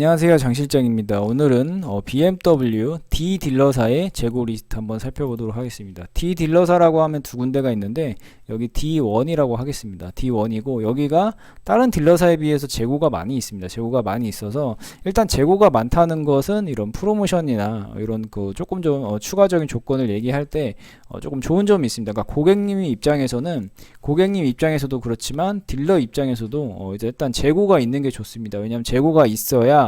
안녕하세요. 장 실장입니다. 오늘은 어, BMW D 딜러사의 재고 리스트 한번 살펴보도록 하겠습니다. D 딜러사라고 하면 두 군데가 있는데 여기 D1이라고 하겠습니다. D1이고 여기가 다른 딜러사에 비해서 재고가 많이 있습니다. 재고가 많이 있어서 일단 재고가 많다는 것은 이런 프로모션이나 이런 그 조금 좀 어, 추가적인 조건을 얘기할 때 어, 조금 좋은 점이 있습니다. 그러니까 고객님 입장에서는 고객님 입장에서도 그렇지만 딜러 입장에서도 어, 이제 일단 재고가 있는 게 좋습니다. 왜냐하면 재고가 있어야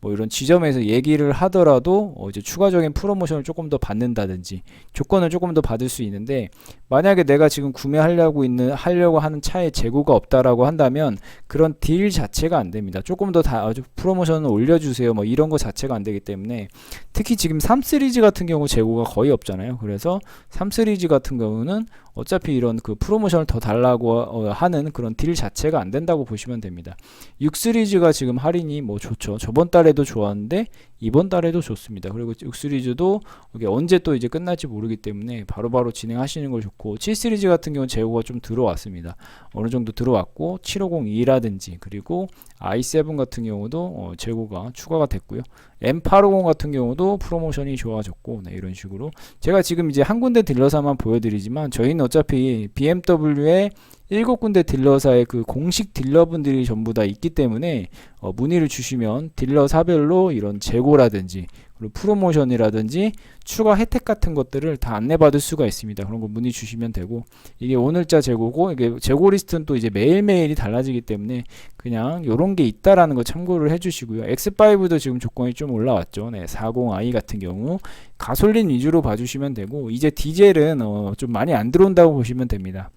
뭐 이런 지점에서 얘기를 하더라도 어 이제 추가적인 프로모션을 조금 더 받는다든지 조건을 조금 더 받을 수 있는데 만약에 내가 지금 구매하려고 있는 하려고 하는 차에 재고가 없다라고 한다면 그런 딜 자체가 안 됩니다. 조금 더 다 프로모션을 올려주세요. 뭐 이런 거 자체가 안 되기 때문에 특히 지금 3 시리즈 같은 경우 재고가 거의 없잖아요. 그래서 3 시리즈 같은 경우는 어차피 이런 그 프로모션을 더 달라고 어, 하는 그런 딜 자체가 안 된다고 보시면 됩니다. 6 시리즈가 지금 할인이 뭐 좋죠. 저번 달 에도 좋았는데 이번 달에도 좋습니다. 그리고 6 시리즈도 이게 언제 또 이제 끝날지 모르기 때문에 바로 바로 진행하시는 걸 좋고 7 시리즈 같은 경우는 재고가 좀 들어왔습니다. 어느 정도 들어왔고 7502라든지 그리고 i7 같은 경우도 어, 재고가 추가가 됐고요. M850 같은 경우도 프로모션이 좋아졌고 네, 이런 식으로 제가 지금 이제 한 군데 딜러사만 보여드리지만 저희는 어차피 BMW의 일곱 군데 딜러사의 그 공식 딜러분들이 전부 다 있기 때문에 어, 문의를 주시면 딜러사별로 이런 재고라든지 그리고 프로모션이라든지 추가 혜택 같은 것들을 다 안내받을 수가 있습니다. 그런 거 문의 주시면 되고 이게 오늘자 재고고 이게 재고 리스트는 또 이제 매일매일이 달라지기 때문에 그냥 요런 게 있다라는 거 참고를 해주시고요. X5도 지금 조건이 좀 올라왔죠. 네, 40i 같은 경우 가솔린 위주로 봐주시면 되고 이제 디젤은 어, 좀 많이 안 들어온다고 보시면 됩니다.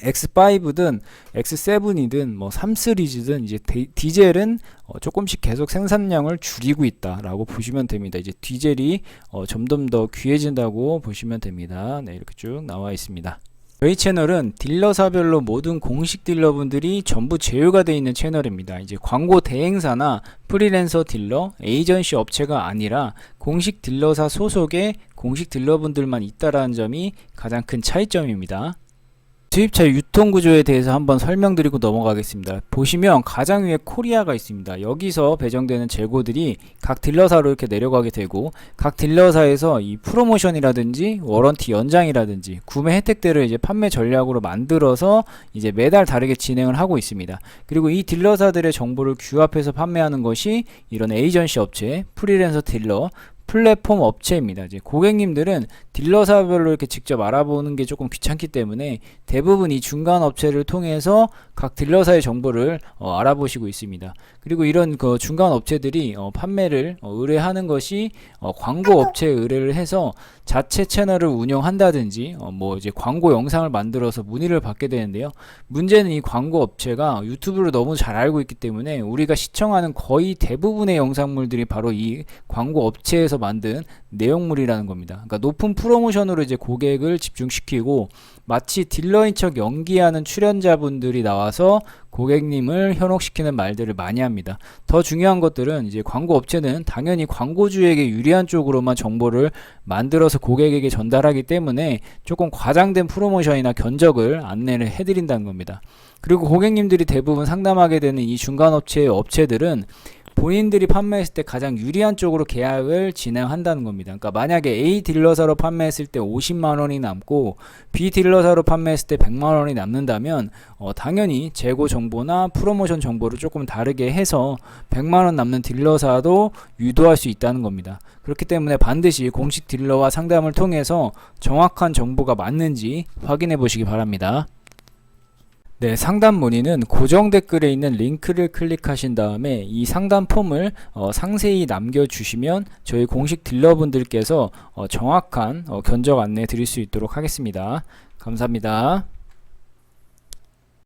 X5든 X7이든 뭐 3 시리즈든 이제 디, 디젤은 어, 조금씩 계속 생산량을 줄이고 있다라고 보시면 됩니다. 이제 디젤이 어, 점점 더 귀해진다고 보시면 됩니다. 네, 이렇게 쭉 나와 있습니다. 저희 채널은 딜러사별로 모든 공식 딜러분들이 전부 제휴가 되어 있는 채널입니다. 이제 광고 대행사나 프리랜서 딜러, 에이전시 업체가 아니라 공식 딜러사 소속의 공식 딜러분들만 있다라는 점이 가장 큰 차이점입니다. 수입차 유통 구조에 대해서 한번 설명드리고 넘어가겠습니다. 보시면 가장 위에 코리아가 있습니다. 여기서 배정되는 재고들이 각 딜러사로 이렇게 내려가게 되고 각 딜러사에서 이 프로모션이라든지 워런티 연장이라든지 구매 혜택들을 이제 판매 전략으로 만들어서 이제 매달 다르게 진행을 하고 있습니다. 그리고 이 딜러사들의 정보를 규합해서 판매하는 것이 이런 에이전시 업체, 프리랜서 딜러, 플랫폼 업체입니다. 이제 고객님들은 딜러사별로 이렇게 직접 알아보는 게 조금 귀찮기 때문에 대부분 이 중간 업체를 통해서 각 딜러사의 정보를 어, 알아보시고 있습니다. 그리고 이런 그 중간 업체들이 어, 판매를 어, 의뢰하는 것이 어, 광고 업체에 의뢰를 해서 자체 채널을 운영한다든지 어, 뭐 이제 광고 영상을 만들어서 문의를 받게 되는데요. 문제는 이 광고 업체가 유튜브를 너무 잘 알고 있기 때문에 우리가 시청하는 거의 대부분의 영상물들이 바로 이 광고 업체에서 만든 내용물이라는 겁니다. 그러니까 높은 프로모션으로 이제 고객을 집중시키고 마치 딜러인 척 연기하는 출연자분들이 나와서 고객님을 현혹시키는 말들을 많이 합니다. 더 중요한 것들은 이제 광고 업체는 당연히 광고주에게 유리한 쪽으로만 정보를 만들어서 고객에게 전달하기 때문에 조금 과장된 프로모션이나 견적을 안내를 해드린다는 겁니다. 그리고 고객님들이 대부분 상담하게 되는 이 중간 업체의 업체들은 본인들이 판매했을 때 가장 유리한 쪽으로 계약을 진행한다는 겁니다. 그러니까 만약에 A 딜러사로 판매했을 때 50만 원이 남고 B 딜러사로 판매했을 때 100만 원이 남는다면 어, 당연히 재고 정보나 프로모션 정보를 조금 다르게 해서 100만 원 남는 딜러사도 유도할 수 있다는 겁니다. 그렇기 때문에 반드시 공식 딜러와 상담을 통해서 정확한 정보가 맞는지 확인해 보시기 바랍니다. 네, 상담 문의는 고정 댓글에 있는 링크를 클릭하신 다음에 이 상담 폼을 어, 상세히 남겨주시면 저희 공식 딜러분들께서 어, 정확한 어, 견적 안내 드릴 수 있도록 하겠습니다. 감사합니다.